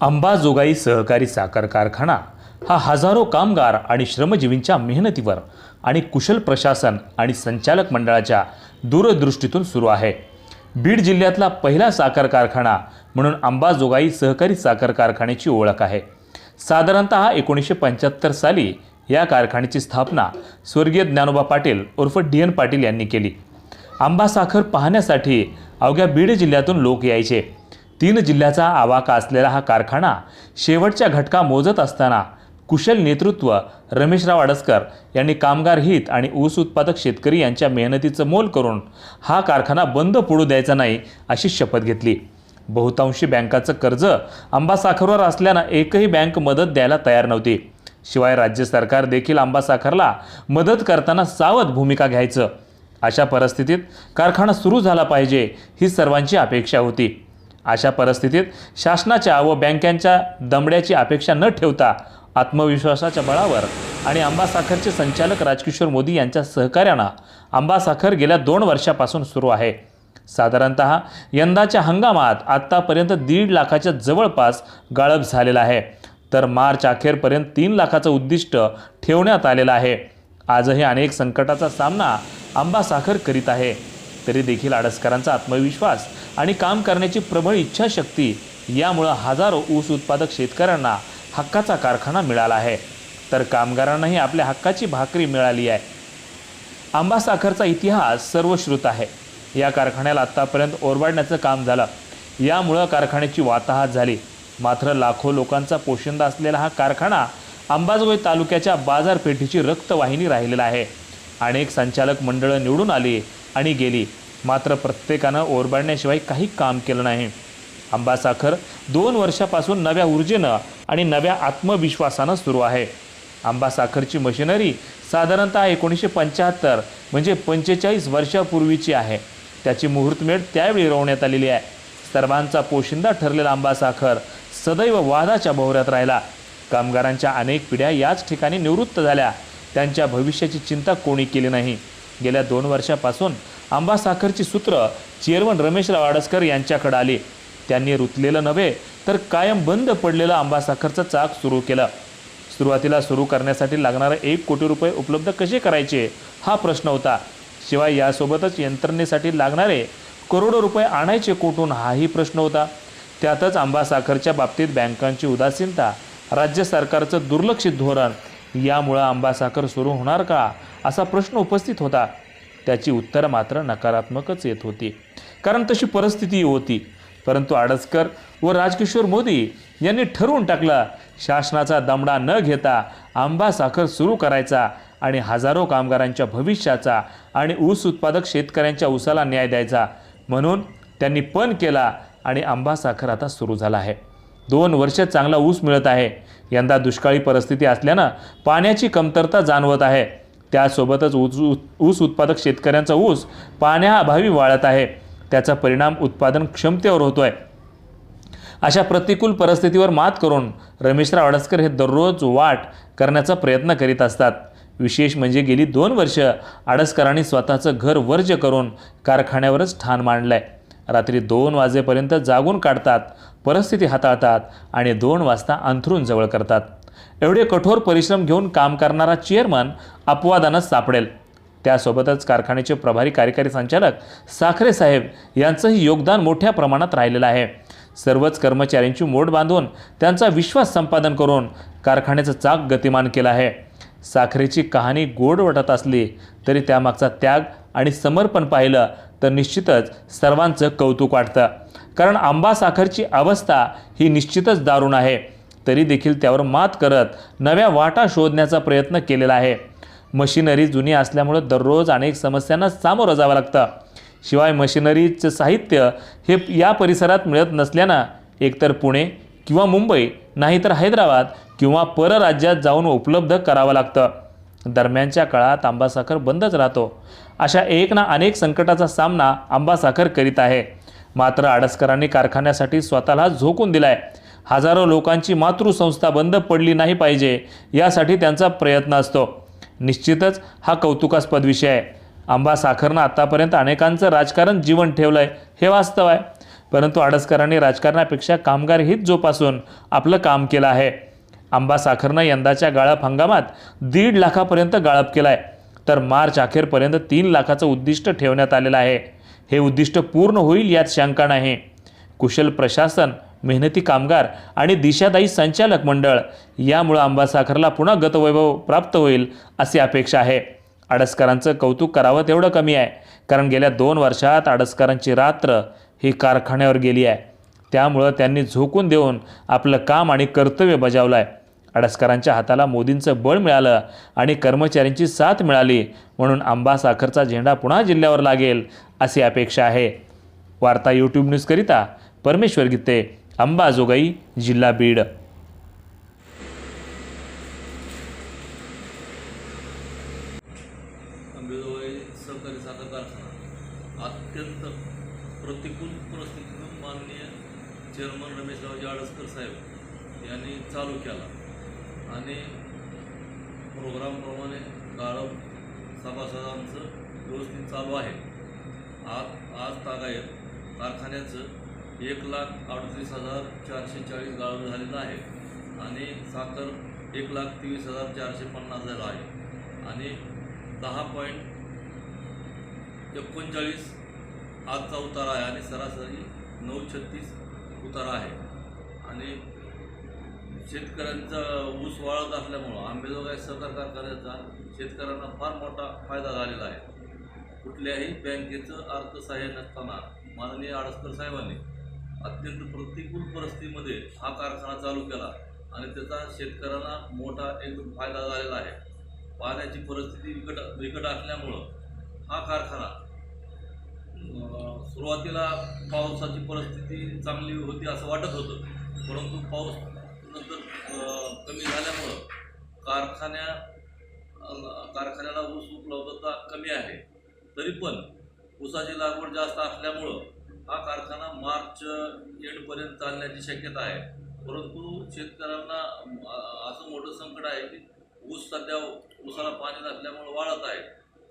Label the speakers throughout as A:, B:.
A: अंबाजोगाई सहकारी साखर कारखाना हा हजारो कामगार आणि श्रमजीवींच्या मेहनतीवर आणि कुशल प्रशासन आणि संचालक मंडळाच्या दूरदृष्टीतून सुरू आहे. बीड जिल्ह्यातला पहिला साखर कारखाना म्हणून अंबाजोगाई सहकारी साखर कारखान्याची ओळख आहे. साधारणत एकोणीसशे पंच्याहत्तर साली या कारखान्याची स्थापना स्वर्गीय ज्ञानोबा पाटील उर्फ डी एन पाटील यांनी केली. आंबा साखर पाहण्यासाठी अवघ्या बीड जिल्ह्यातून लोक यायचे. तीन जिल्ह्याचा आवाका असलेला हा कारखाना शेवटच्या घटका मोजत असताना कुशल नेतृत्व रमेशराव अडसकर यांनी कामगार हित आणि ऊस उत्पादक शेतकरी यांच्या मेहनतीचं मोल करून हा कारखाना बंद पडू द्यायचा नाही अशी शपथ घेतली. बहुतांशी बँकाचं कर्ज आंबा साखरवर असल्यानं एकही बँक मदत द्यायला तयार नव्हती. शिवाय राज्य सरकार देखील आंबा साखरला मदत करताना सावध भूमिका घ्यायचं. अशा परिस्थितीत कारखाना सुरू झाला पाहिजे ही सर्वांची अपेक्षा होती. अशा परिस्थितीत शासनाच्या व बँकांच्या दमड्याची अपेक्षा न ठेवता आत्मविश्वासाच्या बळावर आणि आंबा साखरचे संचालक राजकिशोर मोदी यांच्या सहकार्यानं आंबा साखर गेल्या दोन वर्षापासून सुरू आहे. साधारणत यंदाच्या हंगामात आत्तापर्यंत दीड लाखाच्या जवळपास गाळप झालेला आहे. तर मार्च अखेरपर्यंत तीन लाखाचं उद्दिष्ट ठेवण्यात आलेलं आहे. आजही अनेक संकटाचा सामना आंबा साखर करीत आहे. तरी देखील आडसकरांचा आत्मविश्वास आणि काम करण्याची प्रबळ इच्छाशक्ती. यामुळं हजारो ऊस उत्पादक शेतकऱ्यांना हक्काचा कारखाना मिळाला आहे. तर कामगारांनाही आपल्या हक्काची भाकरी मिळाली आहे. आंबा साखरचा इतिहास सर्वश्रुत आहे. या कारखान्याला आत्तापर्यंत ओरबाडण्याचं काम झालं. यामुळं कारखान्याची वाताहत झाली. मात्र लाखो लोकांचा पोशिंदा असलेला हा कारखाना अंबाजोगाई तालुक्याच्या बाजारपेठेची रक्तवाहिनी राहिलेला आहे. अनेक संचालक मंडळं निवडून आली आणि गेली. मात्र प्रत्येकानं ओरबाडण्याशिवाय काही काम केलं नाही. आंबा साखर दोन वर्षापासून नव्या ऊर्जेनं आणि नव्या आत्मविश्वासानं सुरू आहे. आंबा साखरची मशिनरी साधारणतः एकोणीसशे पंच्याहत्तर म्हणजे पंचेचाळीस वर्षापूर्वीची आहे. त्याची मुहूर्तमेढ त्यावेळी रोवण्यात आलेली आहे. सर्वांचा पोशिंदा ठरलेला आंबा साखर सदैव वादाच्या भोवऱ्यात राहिला. कामगारांच्या अनेक पिढ्या याच ठिकाणी निवृत्त झाल्या. त्यांच्या भविष्याची चिंता कोणी केली नाही. गेल्या दोन वर्षापासून आंबा साखरची सूत्र चेअरमन रमेशराव आडसकर यांच्याकडे आली. त्यांनी रुतलेलं नव्हे तर कायम बंद पडलेलं आंबा साखरचं चाक सुरू केलं. सुरुवातीला सुरू करण्यासाठी लागणारे एक कोटी रुपये उपलब्ध कसे करायचे हा प्रश्न होता. शिवाय यासोबतच यंत्रणेसाठी लागणारे करोडो रुपये आणायचे कुठून हाही प्रश्न होता. त्यातच आंबा साखरच्या बाबतीत बँकांची उदासीनता राज्य सरकारचं दुर्लक्षित धोरण यामुळं आंबा साखर सुरू होणार का असा प्रश्न उपस्थित होता. त्याची उत्तरं मात्र नकारात्मकच येत होती. कारण तशी परिस्थिती होती. परंतु आडसकर व राजकिशोर मोदी यांनी ठरवून टाकलं शासनाचा दमडा न घेता आंबा साखर सुरू करायचा आणि हजारो कामगारांच्या भविष्याचा आणि ऊस उत्पादक शेतकऱ्यांच्या ऊसाला न्याय द्यायचा. म्हणून त्यांनी पण केला आणि आंबा साखर आता सुरू झाला आहे. दोन वर्ष चांगला ऊस मिळत आहे. यंदा दुष्काळी परिस्थिती असल्यानं पाण्याची कमतरता जाणवत आहे. त्यासोबतच ऊस ऊस उत्पादक शेतकऱ्यांचा ऊस पाण्याअभावी वाळत आहे. त्याचा परिणाम उत्पादन क्षमतेवर होतो आहे अशा प्रतिकूल परिस्थितीवर मात करून रमेशराव अडसकर हे दररोज वाट करण्याचा प्रयत्न करीत असतात. विशेष म्हणजे गेली दोन वर्ष आडसकरांनी स्वतःचं घर वर्ज्य करून कारखान्यावरच ठाण मांडलंय. रात्री दोन वाजेपर्यंत जागून काढतात परिस्थिती हाताळतात आणि दोन वाजता अंथरून जवळ करतात. एवढे कठोर परिश्रम घेऊन काम करणारा चेअरमन अपवादानंच सापडेल. त्यासोबतच कारखान्याचे प्रभारी कार्यकारी संचालक साखरे साहेब यांचंही योगदान मोठ्या प्रमाणात राहिलेलं आहे. सर्वच कर्मचाऱ्यांची मोड बांधून त्यांचा विश्वास संपादन करून कारखान्याचं चाक गतिमान केलं आहे. साखरेची कहाणी गोड वाटत असली तरी त्यामागचा त्याग आणि समर्पण पाहिलं तर निश्चितच सर्वांचं कौतुक वाटतं. कारण आंबा साखरची अवस्था ही निश्चितच दारुण आहे. तरी देखील त्यावर मात करत नव्या वाटा शोधण्याचा प्रयत्न केलेला आहे. मशिनरी जुनी असल्यामुळं दररोज अनेक समस्यांना सामोरं जावं लागतं. शिवाय मशिनरीचं साहित्य हे या परिसरात मिळत नसल्यानं एकतर पुणे किंवा मुंबई नाहीतर हैदराबाद किंवा परराज्यात जाऊन उपलब्ध करावं लागतं. दरम्यानच्या काळात आंबा साखर बंदच राहतो. अशा एक ना अनेक संकटाचा सामना आंबा साखर करीत आहे. मात्र आडसकरांनी कारखान्यासाठी स्वतःला झोकून दिलाय. हजारो लोकांची मातृसंस्था बंद पडली नाही पाहिजे यासाठी त्यांचा प्रयत्न असतो. निश्चितच हा कौतुकास्पद विषय आहे. आंबा साखरनं आत्तापर्यंत अनेकांचं राजकारण जीवन ठेवलं आहे हे वास्तव आहे. परंतु आडसकरांनी राजकारणापेक्षा कामगार हित जोपासून आपलं काम केलं आहे. आंबा साखरनं यंदाच्या गाळप हंगामात दीड लाखापर्यंत गाळप केला आहे तर मार्च अखेरपर्यंत तीन लाखाचं उद्दिष्ट ठेवण्यात आलेलं आहे. हे उद्दिष्ट पूर्ण होईल यात शंका नाही. कुशल प्रशासन मेहनती कामगार आणि दिशादायी संचालक मंडळ. यामुळं आंबा साखरला पुन्हा गतवैभव प्राप्त होईल अशी अपेक्षा आहे. आडसकरांचं कौतुक करावं तेवढं कमी आहे. कारण गेल्या दोन वर्षात आडसकरांची रात्र ही कारखान्यावर गेली आहे. त्यामुळं त्यांनी झोकून देऊन आपलं काम आणि कर्तव्य बजावलं आहे आडसकरांच्या हाताला मोदींचं बळ मिळालं आणि कर्मचाऱ्यांची साथ मिळाली म्हणून आंबा साखरचा झेंडा पुन्हा जिल्ह्यावर लागेल अशी अपेक्षा आहे. वार्ता यूट्यूब न्यूजकरिता परमेश्वर गीते अंबाजोगाई जिल्हा बीड.
B: आंबेजोगाई सहकारी साखर कारखाना. अत्यंत प्रतिकूल परिस्थितीतून माननीय चेअरमन रमेशरावजी आडसकर साहेब यांनी चालू केला. आणि प्रोग्रामप्रमाणे गाळप सभासदांचं व्यवस्थित चालू आहे. आज आज तागायत कारखान्याचं एक लाख अडतीस हजार चारशे चाळीस गाळून झालेलं आहे. आणि साखर एक लाख तेवीस हजार चारशे पन्नास झाला आहे. आणि दहा पॉईंट एकोणचाळीस आजचा उतारा आहे आणि सरासरी नऊ छत्तीस उतारा आहे. आणि शेतकऱ्यांचा ऊस वाळत असल्यामुळं आंबेजोगाई सहकार कारखान्याचा शेतकऱ्यांना फार मोठा फायदा झालेला आहे. कुठल्याही बँकेचं अर्थसहाय्य नसताना माननीय आडसकर साहेबांनी अत्यंत प्रतिकूल परिस्थितीमध्ये हा कारखाना चालू केला आणि त्याचा शेतकऱ्यांना मोठा एकदम फायदा झालेला आहे. पाण्याची परिस्थिती विकट विकट असल्यामुळं हा कारखाना सुरुवातीला पावसाची परिस्थिती चांगली होती असं वाटत होतं. परंतु पाऊस नंतर कमी झाल्यामुळं कारखान्या कारखान्याला ऊस उपलब्धता कमी आहे. तरी पण ऊसाची लागवड जास्त असल्यामुळं हा कारखाना मार्च एंडपर्यंत चालण्याची शक्यता आहे. परंतु शेतकऱ्यांना असं मोठं संकट आहे की ऊस सध्या ऊसाला पाणी नसल्यामुळे वाढत आहे.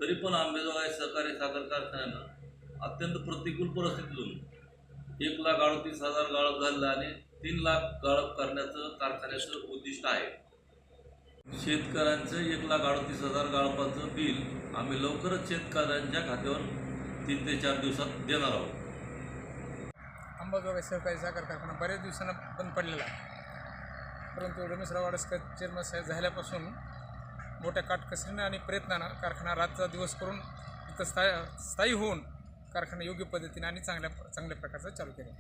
B: तरी पण आंबेजोगाई सहकारी साखर कारखान्यानं. अत्यंत प्रतिकूल परिस्थितीतून एक लाख अडतीस हजार गाळप झालेलं आणि तीन लाख गाळप करण्याचं कारखान्याचं उद्दिष्ट आहे. शेतकऱ्यांचं एक लाख अडतीस हजार गाळपाचं बिल आम्ही लवकरच शेतकऱ्यांच्या खात्यावर तीन ते चार दिवसात देणार आहोत.
C: अंबाजोगाई सहकारी साखर कारखाना बऱ्याच दिवसांना बंद पडलेला आहे. परंतु रमेशराव आडसकर चेअरमन साहेब झाल्यापासून मोठ्या काटकसरीनं आणि प्रयत्नानं कारखाना रातचा दिवस करून इथं स्थाय स्थायी होऊन कारखाना योग्य पद्धतीने आणि चांगल्या चांगल्या प्रकारचा चालू केला.